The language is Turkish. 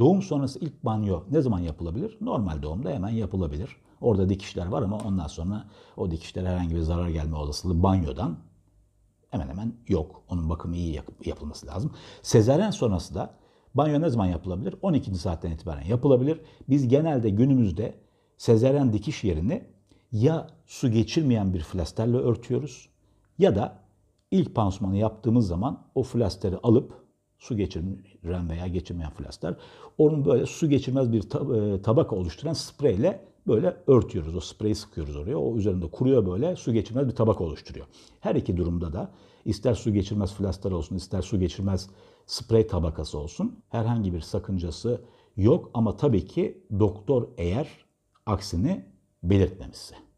Doğum sonrası ilk banyo ne zaman yapılabilir? Normal doğumda hemen yapılabilir. Orada dikişler var ama ondan sonra o dikişlere herhangi bir zarar gelme olasılığı banyodan hemen hemen yok. Onun bakımı iyi yap- yapılması lazım. Sezaryen sonrası da banyo ne zaman yapılabilir? 12. saatten itibaren yapılabilir. Biz genelde günümüzde sezaryen dikiş yerini ya su geçirmeyen bir flasterle örtüyoruz ya da ilk pansumanı yaptığımız zaman o flasteri alıp su geçiren veya geçirmeyen flaster onun böyle su geçirmez bir e, tabaka oluşturan spreyle böyle örtüyoruz. O spreyi sıkıyoruz oraya. O üzerinde kuruyor böyle su geçirmez bir tabaka oluşturuyor. Her iki durumda da ister su geçirmez flaster olsun ister su geçirmez sprey tabakası olsun herhangi bir sakıncası yok ama tabii ki doktor eğer aksini belirtmemişse.